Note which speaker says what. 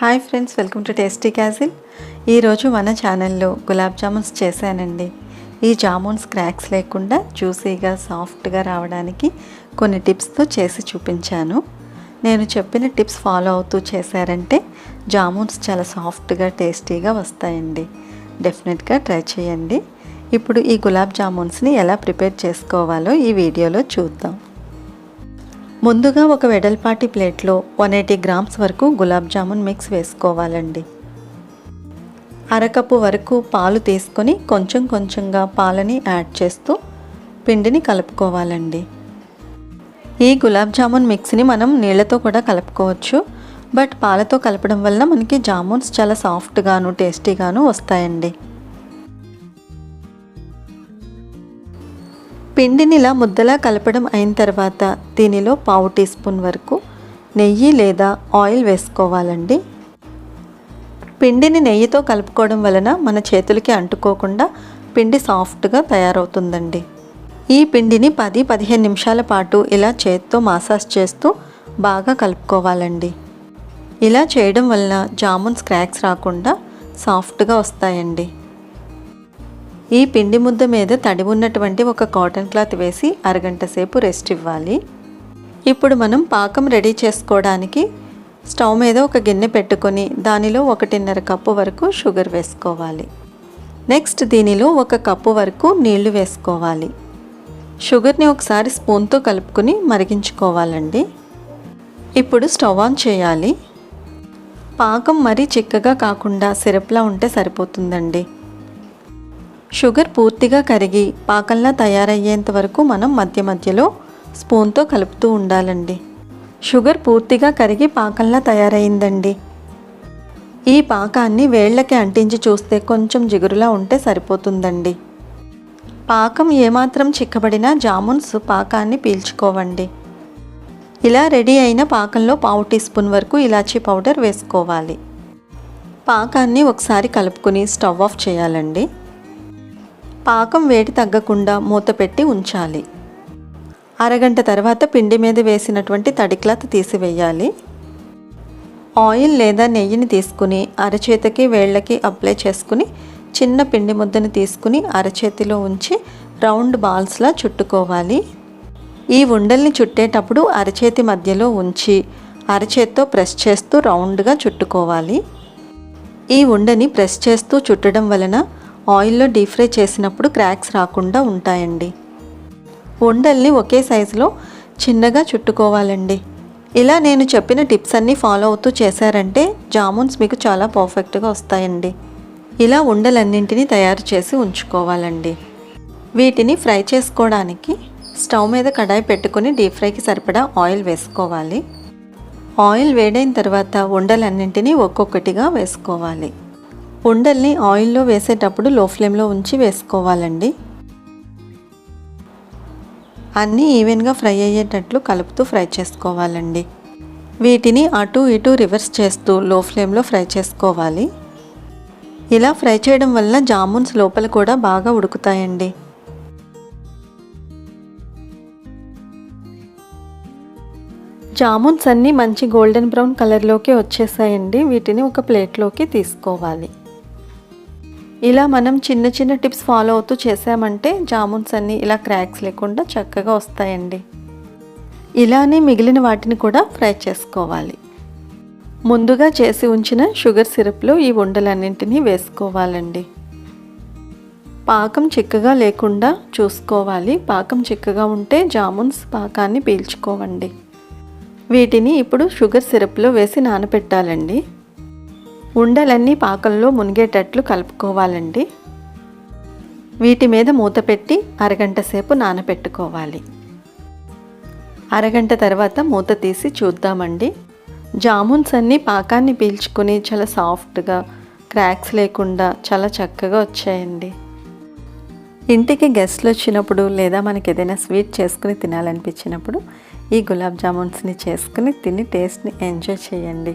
Speaker 1: Hi friends welcome to tasty castle ఈరోజు మన ఛానల్లో గులాబ్ జామున్స్ చేశానండి. ఈ జామున్స్ క్రాక్స్ లేకుండా జ్యూసీగా సాఫ్ట్గా రావడానికి కొన్ని టిప్స్తో చేసి చూపించాను. నేను చెప్పిన టిప్స్ ఫాలో అవుతూ చేశారంటే జామున్స్ చాలా సాఫ్ట్గా టేస్టీగా వస్తాయండి. డెఫినెట్గా ట్రై చేయండి. ఇప్పుడు ఈ గులాబ్ జామున్స్ని ఎలా ప్రిపేర్ చేసుకోవాలో ఈ వీడియోలో చూద్దాం. ముందుగా ఒక వెడల్పాటి ప్లేట్లో వన్ ఎయిటీ గ్రామ్స్ వరకు గులాబ్ జామున్ మిక్స్ వేసుకోవాలండి. అరకప్పు వరకు పాలు తీసుకొని కొంచెం కొంచెంగా పాలని యాడ్ చేస్తూ పిండిని కలుపుకోవాలండి. ఈ గులాబ్ జామున్ మిక్స్ని మనం నీళ్ళతో కూడా కలుపుకోవచ్చు. బట్ పాలతో కలపడం వల్ల మనకి జామున్స్ చాలా సాఫ్ట్గాను టేస్టీగాను వస్తాయండి. పిండిని ఇలా ముద్దలా కలపడం అయిన తర్వాత దీనిలో పావు టీ స్పూన్ వరకు నెయ్యి లేదా ఆయిల్ వేసుకోవాలండి. పిండిని నెయ్యితో కలుపుకోవడం వలన మన చేతులకి అంటుకోకుండా పిండి సాఫ్ట్గా తయారవుతుందండి. ఈ పిండిని పది పదిహేను నిమిషాల పాటు ఇలా చేత్తో మసాజ్ చేస్తూ బాగా కలుపుకోవాలండి. ఇలా చేయడం వలన జామున్ స్క్రాక్స్ రాకుండా సాఫ్ట్గా వస్తాయండి. ఈ పిండి ముద్ద మీద తడి ఉన్నటువంటి ఒక కాటన్ క్లాత్ వేసి అరగంట సేపు రెస్ట్ ఇవ్వాలి. ఇప్పుడు మనం పాకం రెడీ చేసుకోవడానికి స్టవ్ మీద ఒక గిన్నె పెట్టుకొని దానిలో ఒకటిన్నర కప్పు వరకు షుగర్ వేసుకోవాలి. నెక్స్ట్ దీనిలో ఒక కప్పు వరకు నీళ్ళు వేసుకోవాలి. షుగర్ని ఒకసారి స్పూన్తో కలుపుకొని మరిగించుకోవాలండి. ఇప్పుడు స్టవ్ ఆన్ చేయాలి. పాకం మరీ చిక్కగా కాకుండా సిరప్లా ఉంటే సరిపోతుందండి. షుగర్ పూర్తిగా కరిగి పాకంలా తయారయ్యేంత వరకు మనం మధ్య మధ్యలో స్పూన్తో కలుపుతూ ఉండాలండి. షుగర్ పూర్తిగా కరిగి పాకంలా తయారైందండి ఈ పాకాన్ని వేళ్ళకి అంటించి చూస్తే కొంచెం జిగురులా ఉంటే సరిపోతుందండి. పాకం ఏమాత్రం చిక్కబడినా జామున్స్ పాకాన్ని పీల్చుకోవండి. ఇలా రెడీ అయిన పాకంలో పావు టీ స్పూన్ వరకు ఇలాచీ పౌడర్ వేసుకోవాలి. పాకాన్ని ఒకసారి కలుపుకొని స్టవ్ ఆఫ్ చేయాలండి. పాకం వేడి తగ్గకుండా మూత పెట్టి ఉంచాలి. అరగంట తర్వాత పిండి మీద వేసినటువంటి తడి క్లాత్ తీసివేయాలి. ఆయిల్ లేదా నెయ్యిని తీసుకుని అరచేతికి వేళ్ళకి అప్లై చేసుకుని చిన్న పిండి ముద్దని తీసుకుని అరచేతిలో ఉంచి రౌండ్ బాల్స్లా చుట్టుకోవాలి. ఈ ఉండల్ని చుట్టేటప్పుడు అరచేతి మధ్యలో ఉంచి అరచేత్తో ప్రెస్ చేస్తూ రౌండ్గా చుట్టుకోవాలి. ఈ ఉండని ప్రెస్ చేస్తూ చుట్టడం వలన ఆయిల్లో డీప్ ఫ్రై చేసినప్పుడు క్రాక్స్ రాకుండా ఉంటాయండి. ఉండల్ని ఒకే సైజులో చిన్నగా చుట్టుకోవాలండి. ఇలా నేను చెప్పిన టిప్స్ అన్నీ ఫాలో అవుతూ చేశారంటే జామున్స్ మీకు చాలా పర్ఫెక్ట్గా వస్తాయండి. ఇలా ఉండలన్నింటినీ తయారు చేసి ఉంచుకోవాలండి. వీటిని ఫ్రై చేసుకోవడానికి స్టవ్ మీద కడాయి పెట్టుకుని డీప్ ఫ్రైకి సరిపడా ఆయిల్ వేసుకోవాలి. ఆయిల్ వేడైన తర్వాత ఉండలన్నింటినీ ఒక్కొక్కటిగా వేసుకోవాలి. ఉండల్ని ఆయిల్లో వేసేటప్పుడు లో ఫ్లేమ్లో ఉంచి వేసుకోవాలండి. అన్నీ ఈవెన్గా ఫ్రై అయ్యేటట్లు కలుపుతూ ఫ్రై చేసుకోవాలండి. వీటిని అటు ఇటు రివర్స్ చేస్తూ లో ఫ్లేమ్లో ఫ్రై చేసుకోవాలి. ఇలా ఫ్రై చేయడం వల్ల జామున్స్ లోపల కూడా బాగా ఉడుకుతాయండి. జామున్స్ అన్నీ మంచి గోల్డెన్ బ్రౌన్ కలర్లోకి వచ్చేసాయండి. వీటిని ఒక ప్లేట్లోకి తీసుకోవాలి. ఇలా మనం చిన్న చిన్న టిప్స్ ఫాలో అవుతూ చేసామంటే జామున్స్ అన్నీ ఇలా క్రాక్స్ లేకుండా చక్కగా వస్తాయండి. ఇలానే మిగిలిన వాటిని కూడా ఫ్రై చేసుకోవాలి. ముందుగా చేసి ఉంచిన షుగర్ సిరప్లో ఈ ఉండలన్నింటినీ వేసుకోవాలండి. పాకం చిక్కగా లేకుండా చూసుకోవాలి. పాకం చిక్కగా ఉంటే జామున్స్ పాకాన్ని పీల్చుకోవండి. వీటిని ఇప్పుడు షుగర్ సిరప్లో వేసి నానబెట్టాలండి ఉండలన్నీ పాకంలో మునిగేటట్లు కలుపుకోవాలండి. వీటి మీద మూత పెట్టి అరగంట సేపు నానబెట్టుకోవాలి అరగంట తర్వాత మూత తీసి చూద్దామండి. జామున్స్ అన్నీ పాకాన్ని పీల్చుకుని చాలా సాఫ్ట్గా క్రాక్స్ లేకుండా చాలా చక్కగా వచ్చాయండి. ఇంటికి గెస్ట్లు వచ్చినప్పుడు లేదా మనకి ఏదైనా స్వీట్ చేసుకుని తినాలనిపించినప్పుడు ఈ గులాబ్ జామున్స్ని చేసుకుని తిని టేస్ట్ని ఎంజాయ్ చేయండి.